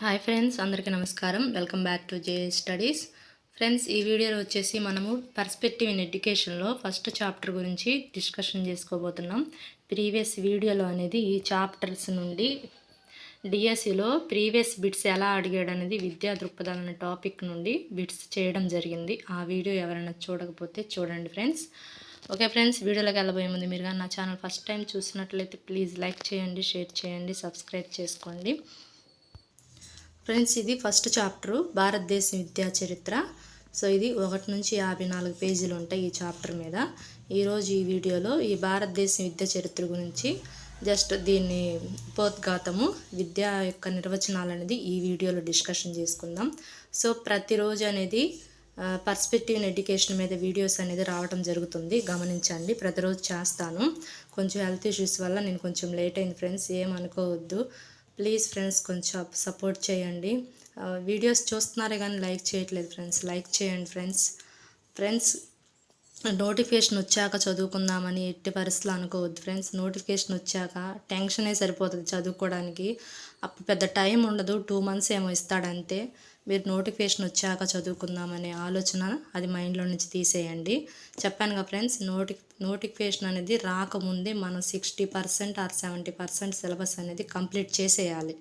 Hi friends అందరికీ నమస్కారం. Welcome back to J studies. Friends ఈ వీడియోలో వచ్చేసి మనము పర్స్పెక్టివ్ ఇన్ ఎడ్యుకేషన్లో ఫస్ట్ చాప్టర్ గురించి డిస్కషన్ చేసుకోబోతున్నాం. ప్రీవియస్ వీడియోలో అనేది ఈ చాప్టర్స్ నుండి డిఎస్సిలో ప్రీవియస్ బిట్స్ ఎలా అడిగాడు అనేది విద్యా దృక్పథాలు అనే టాపిక్ నుండి బిట్స్ చేయడం జరిగింది. ఆ వీడియో ఎవరైనా చూడకపోతే చూడండి ఫ్రెండ్స్. ఓకే ఫ్రెండ్స్ వీడియోలోకి వెళ్ళబోయే ముందు మీరు కానీ నా ఛానల్ ఫస్ట్ టైం చూసినట్లయితే ప్లీజ్ లైక్ చేయండి షేర్ చేయండి సబ్స్క్రైబ్ చేసుకోండి. ఫ్రెండ్స్ ఇది ఫస్ట్ చాప్టరు భారతదేశ విద్యా చరిత్ర. సో ఇది ఒకటి నుంచి యాభై నాలుగు పేజీలు ఉంటాయి ఈ చాప్టర్ మీద. ఈరోజు ఈ వీడియోలో ఈ భారతదేశ విద్యా చరిత్ర గురించి జస్ట్ దీన్ని ఉపోద్ఘాతము విద్య యొక్క నిర్వచనాలు అనేది ఈ వీడియోలో డిస్కషన్ చేసుకుందాం. సో ప్రతిరోజు అనేది పర్స్పెక్టివ్ ఎడ్యుకేషన్ మీద వీడియోస్ అనేది రావడం జరుగుతుంది. గమనించండి ప్రతిరోజు చేస్తాను. కొంచెం హెల్త్ ఇష్యూస్ వల్ల నేను కొంచెం లేట్ అయింది ఫ్రెండ్స్ ఏమనుకోవద్దు ప్లీజ్ ఫ్రెండ్స్ కొంచెం సపోర్ట్ చేయండి. వీడియోస్ చూస్తున్నారే కానీ లైక్ చేయట్లేదు ఫ్రెండ్స్ లైక్ చేయండి ఫ్రెండ్స్ ఫ్రెండ్స్ నోటిఫికేషన్ వచ్చాక చదువుకుందామని ఎట్టి పరిస్థితులు అనుకోవద్దు ఫ్రెండ్స్ నోటిఫికేషన్ వచ్చాక టెన్షనే సరిపోతుంది చదువుకోవడానికి. అప్పుడు పెద్ద టైం ఉండదు టూ మంత్స్ ఏమో ఇస్తాడంతే. మీరు నోటిఫికేషన్ వచ్చాక చదువుకుందామనే ఆలోచన అది మైండ్లో నుంచి తీసేయండి. చెప్పాను కదా ఫ్రెండ్స్ నోటి నోటిఫికేషన్ అనేది రాకముందే మనం sixty percent or seventy percent syllabus అనేది కంప్లీట్ చేసేయాలి.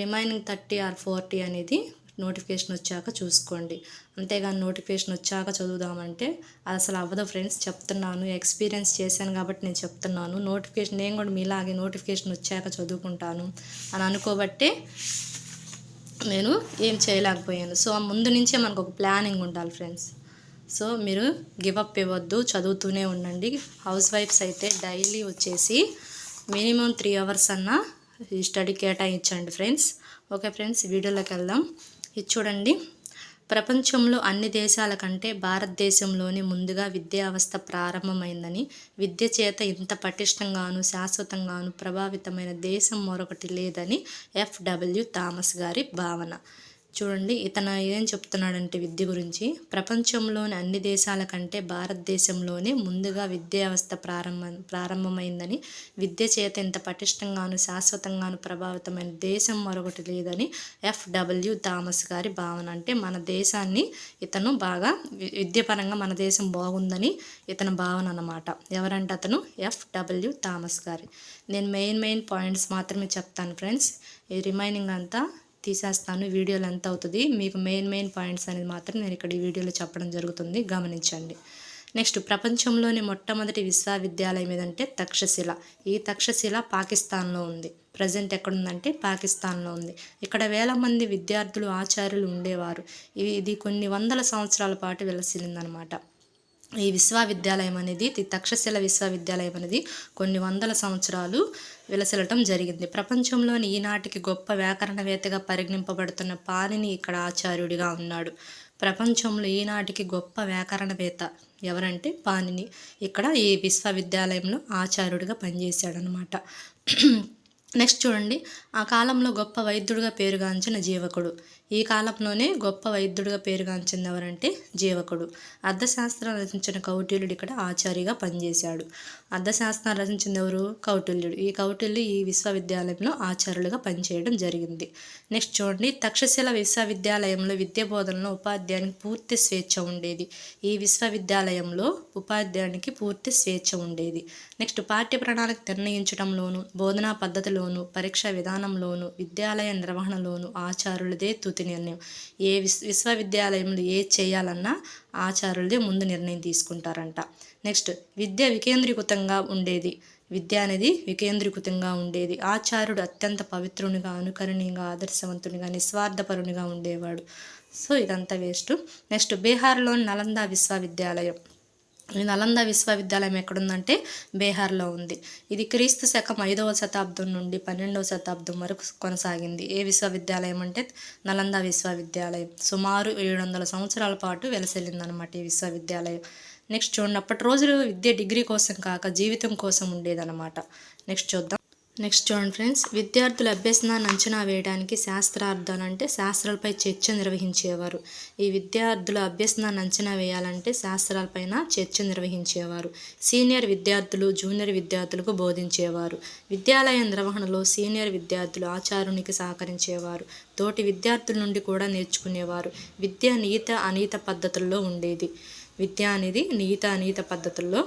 రిమైనింగ్ థర్టీ ఆర్ ఫార్టీ అనేది నోటిఫికేషన్ వచ్చాక చూసుకోండి. అంతేగాని నోటిఫికేషన్ వచ్చాక చదువుదామంటే అది అసలు అవ్వదు ఫ్రెండ్స్ చెప్తున్నాను ఎక్స్పీరియన్స్ చేశాను కాబట్టి నేను చెప్తున్నాను. నోటిఫికేషన్ నేను కూడా మీలాగే నోటిఫికేషన్ వచ్చాక చదువుకుంటాను అని అనుకోబట్టే నేను ఏం చేయలేకపోయాను. సో ముందు నుంచే మనకు ఒక ప్లానింగ్ ఉండాలి ఫ్రెండ్స్. సో మీరు గివ్ అప్ ఇవ్వద్దు చదువుతూనే ఉండండి. హౌస్ వైఫ్స్ అయితే డైలీ వచ్చేసి మినిమం త్రీ అవర్స్ అన్నా ఈ స్టడీ కేటాయించండి ఫ్రెండ్స్. ఓకే ఫ్రెండ్స్ వీడియోలోకి వెళ్దాం. ఇది చూడండి. ప్రపంచంలో అన్ని దేశాల కంటే భారతదేశంలోనే ముందుగా విద్యావస్థ ప్రారంభమైందని విద్య చేత ఇంత పటిష్టంగాను శాశ్వతంగాను ప్రభావితమైన దేశం మరొకటి లేదని ఎఫ్డబ్ల్యూ థామస్ గారి భావన. చూడండి ఇతను ఏం చెప్తున్నాడంటే విద్య గురించి. ప్రపంచంలోని అన్ని దేశాల కంటే భారతదేశంలోనే ముందుగా విద్యా వ్యవస్థ ప్రారంభ ప్రారంభమైందని విద్య చేత ఇంత పటిష్టంగాను శాశ్వతంగాను ప్రభావితమైన దేశం మరొకటి లేదని ఎఫ్డబ్ల్యూ థామస్ గారి భావన. అంటే మన దేశాన్ని ఇతను బాగా విద్యపరంగా మన దేశం బాగుందని ఇతని భావన అన్నమాట. ఎవరంటే అతను? ఎఫ్డబ్ల్యూ థామస్ గారి. నేను మెయిన్ మెయిన్ పాయింట్స్ మాత్రమే చెప్తాను ఫ్రెండ్స్. ఈ రిమైనింగ్ అంతా తీసేస్తాను. వీడియోలు ఎంత అవుతుంది. మీకు మెయిన్ మెయిన్ పాయింట్స్ అనేది మాత్రం నేను ఇక్కడ ఈ వీడియోలో చెప్పడం జరుగుతుంది. గమనించండి. నెక్స్ట్ ప్రపంచంలోని మొట్టమొదటి విశ్వవిద్యాలయం ఏదంటే తక్షశిల. ఈ తక్షశిల పాకిస్తాన్లో ఉంది. ప్రజెంట్ ఎక్కడుందంటే పాకిస్తాన్లో ఉంది. ఇక్కడ వేల మంది విద్యార్థులు ఆచార్యులు ఉండేవారు. ఇది కొన్ని వందల సంవత్సరాల పాటు వెలసిలిందనమాట ఈ విశ్వవిద్యాలయం అనేది తక్షశిల విశ్వవిద్యాలయం అనేది కొన్ని వందల సంవత్సరాలు విలసిల్లటం జరిగింది. ప్రపంచంలోని ఈనాటికి గొప్ప వ్యాకరణవేత్తగా పరిగణింపబడుతున్న పాణిని ఇక్కడ ఆచార్యుడిగా ఉన్నాడు. ప్రపంచంలో ఈనాటికి గొప్ప వ్యాకరణవేత్త ఎవరంటే పాణిని ఇక్కడ ఈ విశ్వవిద్యాలయంలో ఆచార్యుడిగా పనిచేశాడనమాట నెక్స్ట్ చూడండి. ఆ కాలంలో గొప్ప వైద్యుడిగా పేరుగాంచిన జీవకుడు. ఈ కాలంలోనే గొప్ప వైద్యుడిగా పేరుగాంచింది ఎవరంటే జీవకుడు. అర్థశాస్త్రం రచించిన కౌటిల్యుడు ఇక్కడ ఆచార్యగా పనిచేశాడు. అర్థశాస్త్రం రచించింది ఎవరు? కౌటిల్యుడు. ఈ కౌటిల్యుడు ఈ విశ్వవిద్యాలయంలో ఆచార్యులుగా పనిచేయడం జరిగింది. నెక్స్ట్ చూడండి. తక్షశిల విశ్వవిద్యాలయంలో విద్య బోధనలో ఉపాధ్యాయునికి పూర్తి స్వేచ్ఛ ఉండేది. ఈ విశ్వవిద్యాలయంలో ఉపాధ్యాయునికి పూర్తి స్వేచ్ఛ ఉండేది. నెక్స్ట్ పాఠ్య ప్రణాళిక నిర్ణయించడంలోను బోధనా పద్ధతిలోను పరీక్ష విధానంలోను విద్యాలయ నిర్వహణలోను ఆచార్యులదే తుది నిర్ణయం. ఏ విశ్వ విశ్వవిద్యాలయంలో ఏ చేయాలన్నా ఆచార్యులదే ముందు నిర్ణయం తీసుకుంటారంట. నెక్స్ట్ విద్య వికేంద్రీకృతంగా ఉండేది. విద్య అనేది వికేంద్రీకృతంగా ఉండేది. ఆచార్యుడు అత్యంత పవిత్రునిగా అనుకరణీయంగా ఆదర్శవంతునిగా నిస్వార్థపరునిగా ఉండేవాడు. సో ఇదంతా వేస్ట్. నెక్స్ట్ బీహార్లోని నలంద విశ్వవిద్యాలయం. నలంద విశ్వవిద్యాలయం ఎక్కడుందంటే బీహార్లో ఉంది. ఇది క్రీస్తు శకం ఐదవ శతాబ్దం నుండి పన్నెండవ శతాబ్దం వరకు కొనసాగింది. ఏ విశ్వవిద్యాలయం అంటే నలంద విశ్వవిద్యాలయం. సుమారు ఏడు వందల సంవత్సరాల పాటు వెలసెల్లిందనమాట ఈ విశ్వవిద్యాలయం. నెక్స్ట్ చూడండి అప్పటి రోజులు విద్య డిగ్రీ కోసం కాక జీవితం కోసం ఉండేదన్నమాట. నెక్స్ట్ చూద్దాం. నెక్స్ట్ చూడండి ఫ్రెండ్స్ విద్యార్థుల అభ్యసనాన్ని అంచనా వేయడానికి శాస్త్రార్థాలు అంటే శాస్త్రాలపై చర్చ నిర్వహించేవారు. ఈ విద్యార్థుల అభ్యసనాన్ని అంచనా వేయాలంటే శాస్త్రాలపైన చర్చ నిర్వహించేవారు. సీనియర్ విద్యార్థులు జూనియర్ విద్యార్థులకు బోధించేవారు. విద్యాలయ నిర్వహణలో సీనియర్ విద్యార్థులు ఆచారునికి సహకరించేవారు. తోటి విద్యార్థుల నుండి కూడా నేర్చుకునేవారు. విద్య నీత అనీత పద్ధతుల్లో ఉండేది. విద్య అనేది నీత అనీత పద్ధతుల్లో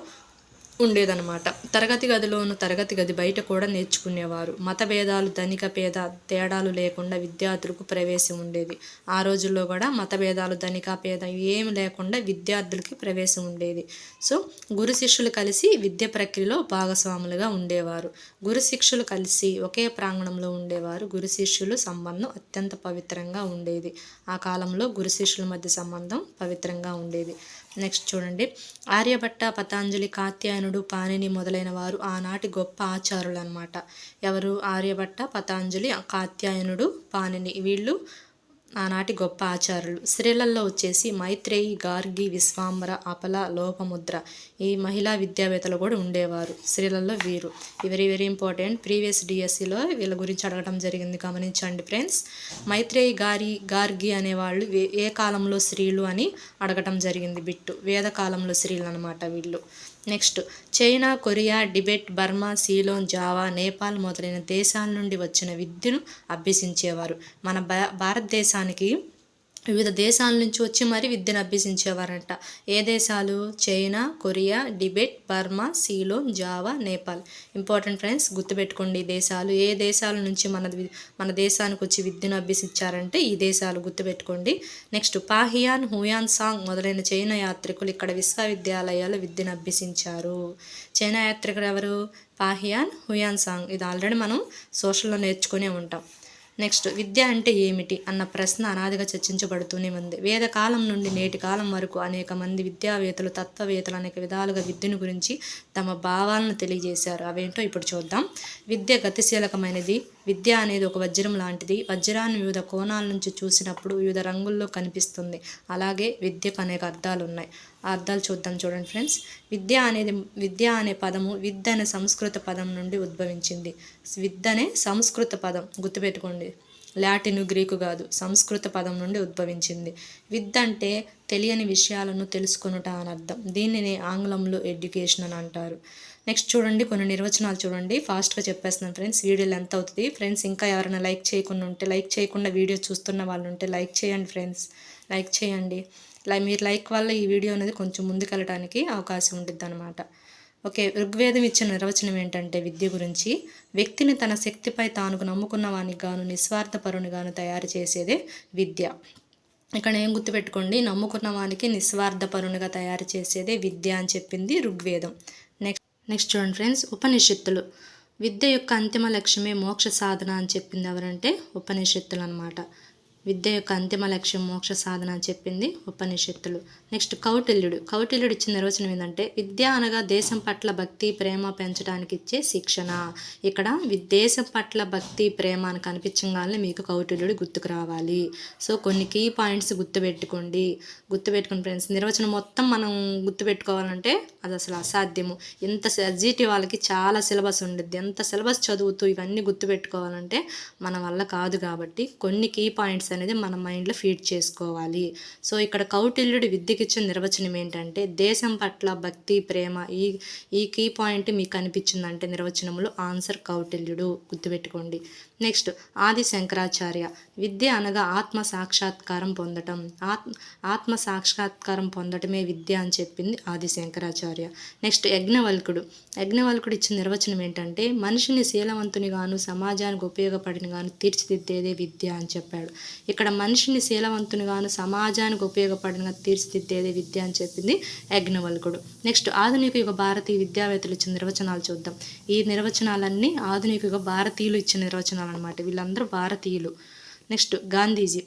ఉండేదన్నమాట. తరగతి గదిలోను తరగతి గది బయట కూడా నేర్చుకునేవారు. మత భేదాలు ధనిక పేద తేడాలు లేకుండా విద్యార్థులకు ప్రవేశం ఉండేది. ఆ రోజుల్లో కూడా మత భేదాలు ధనిక పేద ఏమి లేకుండా విద్యార్థులకి ప్రవేశం ఉండేది. సో గురు శిష్యులు కలిసి విద్య ప్రక్రియలో భాగస్వాములుగా ఉండేవారు. గురు శిష్యులు కలిసి ఒకే ప్రాంగణంలో ఉండేవారు. గురు శిష్యులు సంబంధం అత్యంత పవిత్రంగా ఉండేది. ఆ కాలంలో గురు శిష్యుల మధ్య సంబంధం పవిత్రంగా ఉండేది. నెక్స్ట్ చూడండి. ఆర్యభట్ట పతాంజలి కాత్యాయనుడు పాణిని మొదలైన వారు ఆనాటి గొప్ప ఆచారులు అనమాట ఎవరు? ఆర్యభట్ట పతాంజలి కాత్యాయనుడు పాణిని. వీళ్ళు ఆనాటి గొప్ప ఆచారులు స్త్రీలలో వచ్చేసి మైత్రేయి గార్గి విశ్వాంబర అపల లోపముద్ర ఈ మహిళా విద్యావేత్తలు కూడా ఉండేవారు. స్త్రీలలో వీరు. వెరీ వెరీ ఇంపార్టెంట్ ప్రీవియస్ డిఎస్సిలో వీళ్ళ గురించి అడగడం జరిగింది. గమనించండి ఫ్రెండ్స్ మైత్రేయి గారి గార్గి అనేవాళ్ళు ఏ కాలంలో స్త్రీలు అని అడగటం జరిగింది బిట్టు. వేద కాలంలో స్త్రీలు అనమాట వీళ్ళు. Next China Korea Tibet Burma Ceylon Java Nepal మొదలైన దేశాల నుండి వచ్చిన విద్యను అభ్యసించేవారు. మన భారతదేశానికి వివిధ దేశాల నుంచి వచ్చి మరి విద్యను అభ్యసించేవారంట. ఏ దేశాలు? China Korea Tibet Burma Ceylon Java Nepal. Important friends గుర్తుపెట్టుకోండి ఈ దేశాలు. ఏ దేశాల నుంచి మన మన దేశానికి వచ్చి విద్యను అభ్యసించారంటే ఈ దేశాలు గుర్తుపెట్టుకోండి. నెక్స్ట్ పాహియాన్ హుయాన్ సాంగ్ మొదలైన చైనా యాత్రికులు ఇక్కడ విశ్వవిద్యాలయాలు విద్యను అభ్యసించారు. చైనా యాత్రికులు ఎవరు? Fahien Hiuen Tsang. ఇది ఆల్రెడీ మనం సోషల్లో నేర్చుకునే ఉంటాం. నెక్స్ట్ విద్య అంటే ఏమిటి అన్న ప్రశ్న అనాదిగా చర్చించబడుతూనే ఉంది. వేదకాలం నుండి నేటి కాలం వరకు అనేక మంది విద్యావేత్తలు తత్వవేత్తలు అనేక విధాలుగా విద్యను గురించి తమ భావాలను తెలియజేశారు. అవేంటో ఇప్పుడు చూద్దాం. విద్య గతిశీలకమైనది విద్య అనేది ఒక వజ్రం లాంటిది. వజ్రాన్ని వివిధ కోణాల నుంచి చూసినప్పుడు వివిధ రంగుల్లో కనిపిస్తుంది. అలాగే విద్యకు అనేక అర్థాలు ఉన్నాయి. ఆ అర్థాలు చూద్దాం చూడండి ఫ్రెండ్స్. విద్య అనేది విద్య అనే పదము విద్య అనే సంస్కృత పదం నుండి ఉద్భవించింది. విద్య అనే సంస్కృత పదం గుర్తుపెట్టుకోండి. లాటిన్ గ్రీకు కాదు సంస్కృత పదం నుండి ఉద్భవించింది. విద్య అంటే తెలియని విషయాలను తెలుసుకొనుట అని అర్థం. దీనిని ఆంగ్లంలో ఎడ్యుకేషన్ అని అంటారు. నెక్స్ట్ చూడండి కొన్ని నిర్వచనాలు చూడండి. ఫాస్ట్గా చెప్పేస్తున్నాను ఫ్రెండ్స్ వీడియో లెంత్ అవుతుంది. ఫ్రెండ్స్ ఇంకా ఎవరైనా లైక్ చేయకుండా ఉంటే లైక్ చేయకుండా వీడియో చూస్తున్న వాళ్ళు ఉంటే లైక్ చేయండి ఫ్రెండ్స్ లైక్ చేయండి. మీరు లైక్ వల్ల ఈ వీడియో అనేది కొంచెం ముందుకెళ్ళడానికి అవకాశం ఉంటుంది అనమాట ఓకే ఋగ్వేదం ఇచ్చిన నిర్వచనం ఏంటంటే విద్య గురించి. వ్యక్తిని తన శక్తిపై తాను నమ్ముకున్న వానికి గాను నిస్వార్థపరుని గాను తయారు చేసేదే విద్య. ఇక్కడ ఏం గుర్తుపెట్టుకోండి? నమ్ముకున్న వానికి నిస్వార్థపరునిగా తయారు చేసేదే విద్య అని చెప్పింది ఋగ్వేదం. నెక్స్ట్ చూడండి ఫ్రెండ్స్ ఉపనిషత్తులు. విద్య యొక్క అంతిమ లక్ష్యమే మోక్ష సాధన అని చెప్పింది ఎవరంటే ఉపనిషత్తులు అనమాట విద్య యొక్క అంతిమ లక్ష్యం మోక్ష సాధన అని చెప్పింది ఉపనిషత్తులు. నెక్స్ట్ కౌటిల్యుడు. కౌటిల్యుడు ఇచ్చిన నిర్వచనం ఏంటంటే విద్య అనగా దేశం పట్ల భక్తి ప్రేమ పెంచడానికి ఇచ్చే శిక్షణ. ఇక్కడ దేశం పట్ల భక్తి ప్రేమ అని కనిపించగానే మీకు కౌటిల్యుడు గుర్తుకు రావాలి. సో కొన్ని కీ పాయింట్స్ గుర్తుపెట్టుకోండి. గుర్తుపెట్టుకుని ఫ్రెండ్స్ నిర్వచనం మొత్తం మనం గుర్తుపెట్టుకోవాలంటే అది అసలు అసాధ్యము. ఎంత ఎస్జిటి వాళ్ళకి చాలా సిలబస్ ఉండిద్ది. ఎంత సిలబస్ చదువుతూ ఇవన్నీ గుర్తుపెట్టుకోవాలంటే మన వల్ల కాదు కాబట్టి కొన్ని కీ పాయింట్స్ అనేది మన మైండ్లో ఫీడ్ చేసుకోవాలి. సో ఇక్కడ కౌటిల్యుడు విద్యకిచ్చిన నిర్వచనం ఏంటంటే దేశం పట్ల భక్తి ప్రేమ ఈ ఈ కీ పాయింట్ మీకు అనిపించిందంటే నిర్వచనంలో ఆన్సర్ కౌటిల్యుడు గుర్తుపెట్టుకోండి. నెక్స్ట్ ఆది శంకరాచార్య విద్య అనగా ఆత్మ సాక్షాత్కారం పొందటం. ఆత్మ ఆత్మ సాక్షాత్కారం పొందటమే విద్య అని చెప్పింది ఆది శంకరాచార్య. నెక్స్ట్ యజ్ఞవల్కుడు. యజ్ఞవల్కుడు ఇచ్చిన నిర్వచనం ఏంటంటే మనిషిని శీలవంతునిగాను సమాజానికి ఉపయోగపడిన గాను తీర్చిదిద్దేదే విద్య అని చెప్పాడు. ఇక్కడ మనిషిని శీలవంతునిగాను సమాజానికి ఉపయోగపడిన తీర్చిదిద్దేదే విద్య అని చెప్పింది యజ్ఞవల్కుడు. నెక్స్ట్ ఆధునిక యుగ భారతీయ విద్యావేత్తలు ఇచ్చిన నిర్వచనాలు చూద్దాం. ఈ నిర్వచనాలన్నీ ఆధునిక యుగ భారతీయులు ఇచ్చిన నిర్వచనాలు అనమాట వీళ్ళందరూ భారతీయులు. నెక్స్ట్ గాంధీజీ.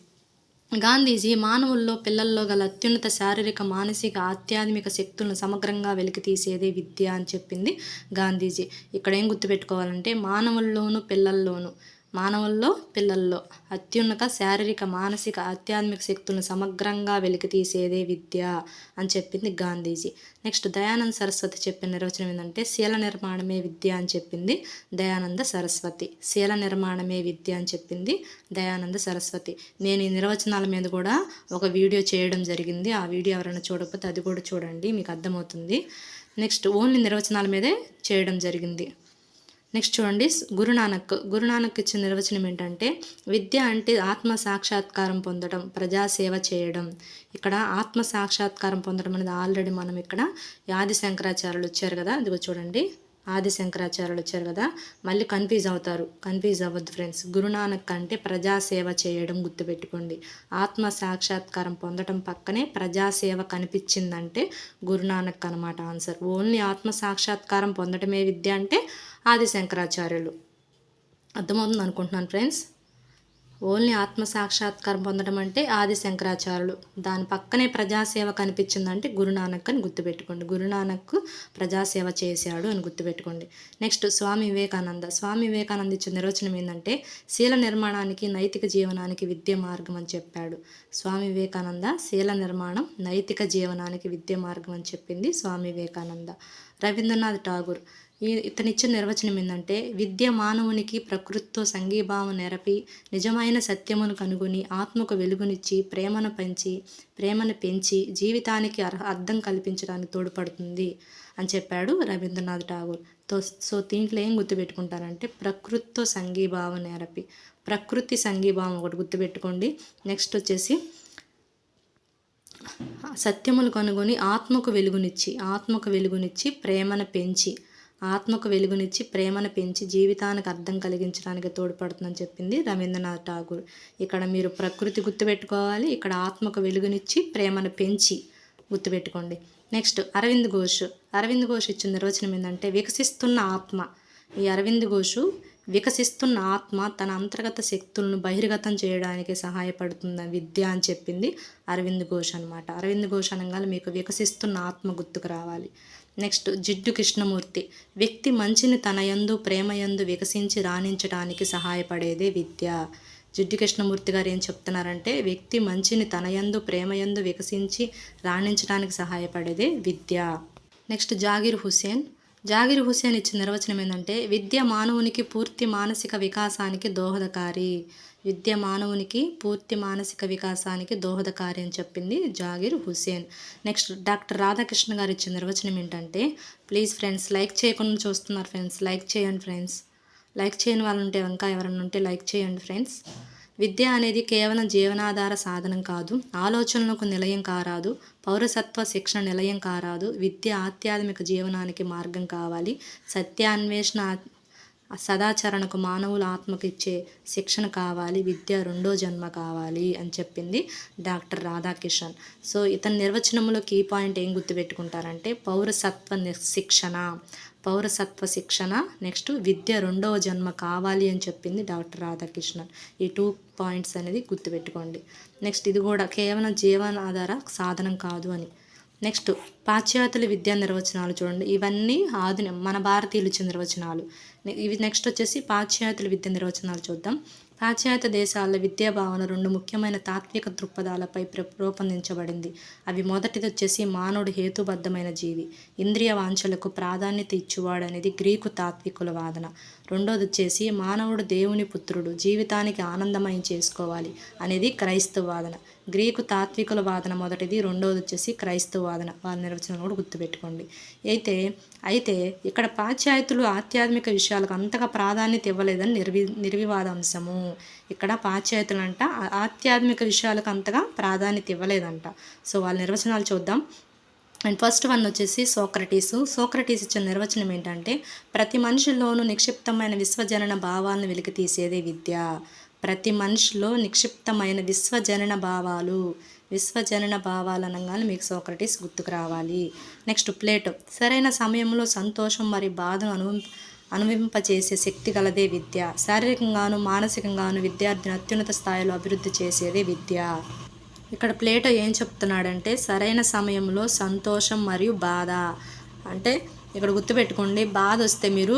గాంధీజీ మానవుల్లో పిల్లల్లో గల అత్యున్నత శారీరక మానసిక ఆధ్యాత్మిక శక్తులను సమగ్రంగా వెలికితీసేదే విద్య అని చెప్పింది గాంధీజీ. ఇక్కడ ఏం గుర్తుపెట్టుకోవాలంటే మానవుల్లోనూ పిల్లల్లోనూ మానవుల్లో పిల్లల్లో అత్యున్నత శారీరక మానసిక ఆధ్యాత్మిక శక్తులను సమగ్రంగా వెలికితీసేదే విద్య అని చెప్పింది గాంధీజీ. నెక్స్ట్ దయానంద సరస్వతి చెప్పిన నిర్వచనం ఏంటంటే శీల నిర్మాణమే విద్య అని చెప్పింది దయానంద సరస్వతి. శీల నిర్మాణమే విద్య అని చెప్పింది దయానంద సరస్వతి. నేను ఈ నిర్వచనాల మీద కూడా ఒక వీడియో చేయడం జరిగింది. ఆ వీడియో ఎవరైనా చూడకపోతే అది కూడా చూడండి మీకు అర్థమవుతుంది. నెక్స్ట్ ఓన్లీ నిర్వచనాల మీదే చేయడం జరిగింది. నెక్స్ట్ చూడండి గురునానక్. గురునానక్ ఇచ్చిన నిర్వచనం ఏంటంటే విద్య అంటే ఆత్మ సాక్షాత్కారం పొందడం ప్రజాసేవ చేయడం. ఇక్కడ ఆత్మ సాక్షాత్కారం పొందడం అనేది ఆల్రెడీ మనం ఇక్కడ ఆది శంకరాచార్యులు వచ్చారు కదా ఇదిగో చూడండి. ఆది శంకరాచార్యులు వచ్చారు కదా మళ్ళీ కన్ఫ్యూజ్ అవుతారు. కన్ఫ్యూజ్ అవ్వద్దు ఫ్రెండ్స్ గురునానక్ అంటే ప్రజాసేవ చేయడం గుర్తుపెట్టుకోండి. ఆత్మ సాక్షాత్కారం పొందడం పక్కనే ప్రజాసేవ కనిపించిందంటే గురునానక్ అనమాట ఆన్సర్ ఓన్లీ ఆత్మ సాక్షాత్కారం పొందడమే విద్య అంటే ఆది శంకరాచార్యులు అర్థమవుతుంది అనుకుంటున్నాను ఫ్రెండ్స్? ఓన్లీ ఆత్మ సాక్షాత్కారం పొందడం అంటే ఆది శంకరాచార్యులు దాని పక్కనే ప్రజాసేవ కనిపించిందంటే గురునానక్ అని గుర్తుపెట్టుకోండి. గురునానక్ ప్రజాసేవ చేశాడు అని గుర్తుపెట్టుకోండి. నెక్స్ట్ స్వామి వివేకానంద. స్వామి వివేకానంద ఇచ్చిన నిర్వచనం ఏంటంటే శీల నిర్మాణానికి నైతిక జీవనానికి విద్య మార్గం అని చెప్పాడు. స్వామి వివేకానంద శీల నిర్మాణం నైతిక జీవనానికి విద్య మార్గం అని చెప్పింది స్వామి వివేకానంద. రవీంద్రనాథ్ ఠాగూర్ ఇతనిచ్చిన నిర్వచనం ఏంటంటే విద్య మానవునికి ప్రకృతితో సంఘీభావం నెరపి నిజమైన సత్యమును కనుగొని ఆత్మకు వెలుగునిచ్చి ప్రేమను పెంచి ప్రేమను పెంచి జీవితానికి అర్హ అర్థం కల్పించడానికి తోడ్పడుతుంది అని చెప్పాడు రవీంద్రనాథ్ ఠాగూర్. తో సో దీంట్లో ఏం గుర్తుపెట్టుకుంటారంటే ప్రకృతితో సంఘీభావం నెరపి. ప్రకృతి సంఘీభావం ఒకటి గుర్తుపెట్టుకోండి. నెక్స్ట్ వచ్చేసి సత్యములు కనుగొని ఆత్మకు వెలుగునిచ్చి ఆత్మకు వెలుగునిచ్చి ప్రేమను పెంచి ఆత్మకు వెలుగునిచ్చి ప్రేమను పెంచి జీవితానికి అర్థం కలిగించడానికి తోడ్పడుతుందని చెప్పింది రవీంద్రనాథ్ ఠాగూర్. ఇక్కడ మీరు ప్రకృతి గుర్తుపెట్టుకోవాలి ఇక్కడ ఆత్మకు వెలుగునిచ్చి ప్రేమను పెంచి గుర్తుపెట్టుకోండి. నెక్స్ట్ అరవింద్ ఘోష్. అరవింద్ ఘోష్ ఇచ్చిన నిర్వచనం ఏంటంటే వికసిస్తున్న ఆత్మ. ఈ అరవింద్ ఘోషు వికసిస్తున్న ఆత్మ తన అంతర్గత శక్తులను బహిర్గతం చేయడానికి సహాయపడుతుంది విద్య అని చెప్పింది అరవింద్ ఘోష్ అనమాట అరవింద్ ఘోష్ అనగానే మీకు వికసిస్తున్న ఆత్మ గుర్తుకు రావాలి. నెక్స్ట్ జిడ్డు కృష్ణమూర్తి. వ్యక్తి మంచిని తన యందు ప్రేమయందు వికసించి రాణించడానికి సహాయపడేదే విద్య. జిడ్డు కృష్ణమూర్తి గారు ఏం చెప్తున్నారంటే వ్యక్తి మంచిని తన యందు ప్రేమయందు వికసించి రాణించడానికి సహాయపడేదే విద్య. నెక్స్ట్ జాగీర్ హుసేన్ జాగిర్ హుసేన్ ఇచ్చిన నిర్వచనం ఏంటంటే విద్య మానవునికి పూర్తి మానసిక వికాసానికి దోహదకారి. విద్య మానవునికి పూర్తి మానసిక వికాసానికి దోహదకారి అని చెప్పింది జాగిర్ హుసేన్ నెక్స్ట్ డాక్టర్ రాధాకృష్ణ గారు ఇచ్చిన నిర్వచనం ఏంటంటే ప్లీజ్ ఫ్రెండ్స్ లైక్ చేయకుండా చూస్తున్నారు ఫ్రెండ్స్ లైక్ చేయండి ఫ్రెండ్స్. లైక్ చేయని వాళ్ళు ఉంటే ఇంకా ఎవరైనా ఉంటే లైక్ చేయండి ఫ్రెండ్స్. విద్య అనేది కేవలం జీవనాధార సాధనం కాదు ఆలోచనలకు నిలయం కారాదు పౌరసత్వ శిక్షణ నిలయం కారాదు విద్య ఆధ్యాత్మిక జీవనానికి మార్గం కావాలి. సత్యాన్వేషణ సదాచరణకు మానవుల ఆత్మకు ఇచ్చే శిక్షణ కావాలి విద్య రెండో జన్మ కావాలి అని చెప్పింది డాక్టర్ రాధాకిషన్. సో ఇతని నిర్వచనంలో కీ పాయింట్ ఏం గుర్తుపెట్టుకుంటారంటే పౌరసత్వ శిక్షణ. పౌరసత్వ శిక్షణ నెక్స్ట్ విద్య రెండవ జన్మ కావాలి అని చెప్పింది డాక్టర్ రాధాకృష్ణన్. ఈ టూ పాయింట్స్ అనేది గుర్తుపెట్టుకోండి. నెక్స్ట్ ఇది కూడా కేవలం జీవనాధార సాధనం కాదు అని. నెక్స్ట్ పాశ్చాత్యుల విద్యా నిర్వచనాలు చూడండి. ఇవన్నీ ఆధునిక మన భారతీయులు ఇచ్చిన నిర్వచనాలు. ఇవి నెక్స్ట్ వచ్చేసి పాశ్చాత్యుల విద్య నిర్వచనాలు చూద్దాం. పాశ్చాత్య దేశాల విద్యా భావన రెండు ముఖ్యమైన తాత్విక దృక్పథాలపై రూపొందించబడింది. అవి మొదటిది వచ్చేసి మానవుడు హేతుబద్ధమైన జీవి. ఇంద్రియ వాంఛలకు ప్రాధాన్యత ఇచ్చువాడు అనేది గ్రీకు తాత్వికుల వాదన. రెండోది వచ్చేసి మానవుడు దేవుని పుత్రుడు జీవితానికి ఆనందమయం చేసుకోవాలి అనేది క్రైస్తవ వాదన. గ్రీకు తాత్వికుల వాదన మొదటిది రెండోది వచ్చేసి క్రైస్తవ వాదన. వాళ్ళ నిర్వచనం కూడా గుర్తుపెట్టుకోండి. అయితే అయితే ఇక్కడ పాశ్చాత్యులు ఆధ్యాత్మిక విషయాలకు అంతగా ప్రాధాన్యత ఇవ్వలేదని నిర్వి నిర్వివాద అంశము ఇక్కడ పాశ్చాత్యులంట ఆధ్యాత్మిక విషయాలకు అంతగా ప్రాధాన్యత ఇవ్వలేదంట. సో వాళ్ళ నిర్వచనాలు చూద్దాం. అండ్ ఫస్ట్ వన్ వచ్చేసి సోక్రటీసు. సోక్రటీస్ ఇచ్చిన నిర్వచనం ఏంటంటే ప్రతి మనిషిలోనూ నిక్షిప్తమైన విశ్వజనన భావాలను వెలికి తీసేదే విద్య. ప్రతి మనిషిలో నిక్షిప్తమైన విశ్వజనన భావాలు విశ్వజనన భావాలు అనగానే మీకు సోక్రటీస్ గుర్తుకు రావాలి. నెక్స్ట్ ప్లేటో సరైన సమయంలో సంతోషం మరియు బాధను అనుభవం అనుభవింపచేసే శక్తి గలదే విద్య. శారీరకంగాను మానసికంగాను విద్యార్థిని అత్యున్నత స్థాయిలో అభివృద్ధి చేసేదే విద్య. ఇక్కడ ప్లేటో ఏం చెప్తున్నాడంటే సరైన సమయంలో సంతోషం మరియు బాధ. అంటే ఇక్కడ గుర్తుపెట్టుకోండి బాధ వస్తే మీరు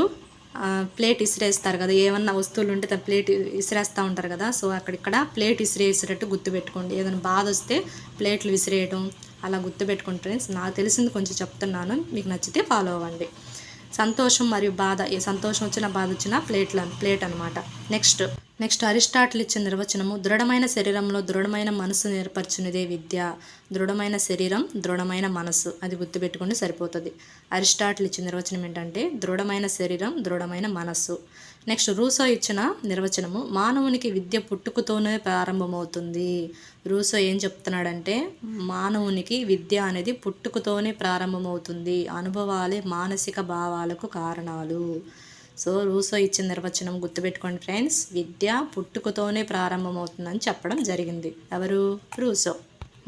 ప్లేట్ ఇసిరేస్తారు కదా ఏమన్నా వస్తువులు ఉంటే తన ప్లేట్ ఇసిరేస్తూ ఉంటారు కదా సో అక్కడిక్కడ ప్లేట్ విసిరేసేటట్టు గుర్తుపెట్టుకోండి. ఏదైనా బాధ వస్తే ప్లేట్లు విసిరేయడం అలా గుర్తుపెట్టుకోండి ఫ్రెండ్స్. నాకు తెలిసింది కొంచెం చెప్తున్నాను మీకు నచ్చితే ఫాలో అవ్వండి. సంతోషం మరియు బాధ ఏ సంతోషం వచ్చినా బాధ వచ్చినా ప్లేట్లు ప్లేట్ అనమాట నెక్స్ట్. నెక్స్ట్ అరిస్టాటిల్ ఇచ్చిన నిర్వచనము దృఢమైన శరీరంలో దృఢమైన మనసు ఏర్పరచునిదే విద్య. దృఢమైన శరీరం దృఢమైన మనసు అది గుర్తుపెట్టుకుంటే సరిపోతుంది. అరిస్టాటిల్ ఇచ్చిన నిర్వచనం ఏంటంటే దృఢమైన శరీరం దృఢమైన మనస్సు. నెక్స్ట్ రూసో ఇచ్చిన నిర్వచనము మానవునికి విద్య పుట్టుకతోనే ప్రారంభమవుతుంది. రూసో ఏం చెప్తున్నాడంటే మానవునికి విద్య అనేది పుట్టుకతోనే ప్రారంభమవుతుంది. అనుభవాలే మానసిక భావాలకు కారణాలు. సో రూసో ఇచ్చిన నిర్వచనం గుర్తుపెట్టుకోండి ఫ్రెండ్స్. విద్య పుట్టుకతోనే ప్రారంభమవుతుందని చెప్పడం జరిగింది. ఎవరు? రూసో.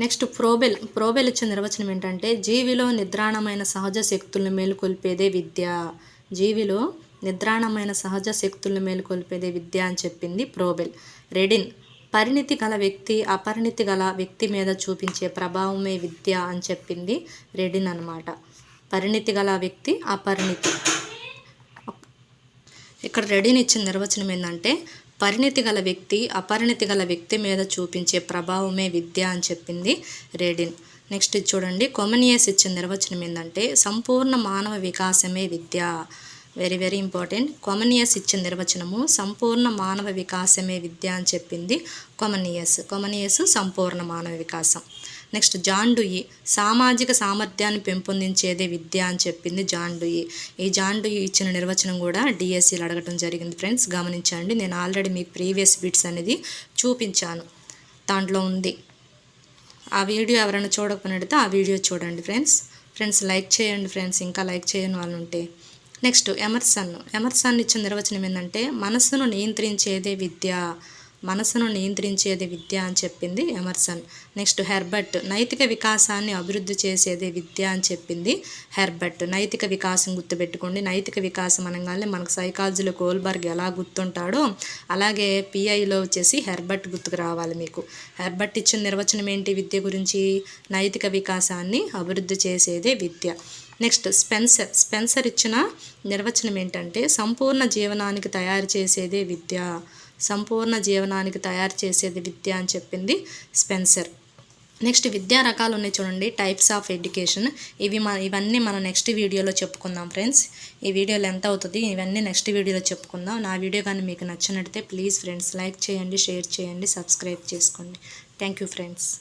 నెక్స్ట్ ప్రోబెల్. ప్రోబెల్ ఇచ్చిన నిర్వచనం ఏంటంటే జీవిలో నిద్రాణమైన సహజ శక్తులను మేలుకొల్పేదే విద్య. జీవిలో నిద్రాణమైన సహజ శక్తులను మేలుకొల్పేదే విద్య అని చెప్పింది ప్రోబెల్. రెడిన్. పరిణితి గల వ్యక్తి అపరిణితి గల వ్యక్తి మీద చూపించే ప్రభావమే విద్య అని చెప్పింది రెడిన్ అన్నమాట. పరిణితి గల వ్యక్తి అపరిణితి. ఇక్కడ రెడీని ఇచ్చిన నిర్వచనం ఏంటంటే పరిణితి గల వ్యక్తి అపరిణితి గల వ్యక్తి మీద చూపించే ప్రభావమే విద్య అని చెప్పింది రెడిన్. నెక్స్ట్ ఇది చూడండి. కొమనియస్ ఇచ్చిన నిర్వచనం ఏంటంటే సంపూర్ణ మానవ వికాసమే విద్య. వెరీ వెరీ ఇంపార్టెంట్ కొమనియస్ ఇచ్చిన నిర్వచనము సంపూర్ణ మానవ వికాసమే విద్య అని చెప్పింది కొమనియస్. కొమనియస్ సంపూర్ణ మానవ వికాసం. నెక్స్ట్ జాండుయి సామాజిక సామర్థ్యాన్ని పెంపొందించేదే విద్య అని చెప్పింది జాండుయి. ఈ జాండుయి ఇచ్చిన నిర్వచనం కూడా డిఎస్సీలు అడగటం జరిగింది. ఫ్రెండ్స్ గమనించండి నేను ఆల్రెడీ మీకు ప్రీవియస్ బిట్స్ అనేది చూపించాను. దాంట్లో ఉంది. ఆ వీడియో ఎవరైనా చూడకపోయినట్టయితే ఆ వీడియో చూడండి ఫ్రెండ్స్. ఫ్రెండ్స్ లైక్ చేయండి ఫ్రెండ్స్. ఇంకా లైక్ చేయని వాళ్ళు ఉంటే నెక్స్ట్ ఎమర్సన్. ఎమర్సన్ ఇచ్చిన నిర్వచనం ఏంటంటే మనస్సును నియంత్రించేదే విద్య. మనసును నియంత్రించేది విద్య అని చెప్పింది ఎమర్సన్. నెక్స్ట్ హెర్బర్ట్ నైతిక వికాసాన్ని అభివృద్ధి చేసేదే విద్య అని చెప్పింది హెర్బర్ట్. నైతిక వికాసం గుర్తుపెట్టుకోండి. నైతిక వికాసం అనగానే మనకు సైకాలజీలో గోల్బర్గ్ ఎలా గుర్తుంటాడో అలాగే పిఐలో వచ్చేసి హెర్బర్ట్ గుర్తుకు రావాలి మీకు. హెర్బర్ట్ ఇచ్చిన నిర్వచనం ఏంటి విద్య గురించి? నైతిక వికాసాన్ని అభివృద్ధి చేసేదే విద్య. నెక్స్ట్ స్పెన్సర్ స్పెన్సర్ ఇచ్చిన నిర్వచనం ఏంటంటే సంపూర్ణ జీవనానికి తయారు చేసేదే విద్య. సంపూర్ణ జీవనానికి తయారు చేసేది విద్య అని చెప్పింది స్పెన్సర్. నెక్స్ట్ విద్యా రకాలు ఉన్నాయి చూడండి టైప్స్ ఆఫ్ ఎడ్యుకేషన్. ఇవి మన ఇవన్నీ మనం నెక్స్ట్ వీడియోలో చెప్పుకుందాం ఫ్రెండ్స్. ఈ వీడియోలో ఎంత అవుతుంది ఇవన్నీ నెక్స్ట్ వీడియోలో చెప్పుకుందాం. నా వీడియో కానీ మీకు నచ్చినట్లయితే ప్లీజ్ ఫ్రెండ్స్ లైక్ చేయండి షేర్ చేయండి సబ్స్క్రైబ్ చేసుకోండి. Thank you friends.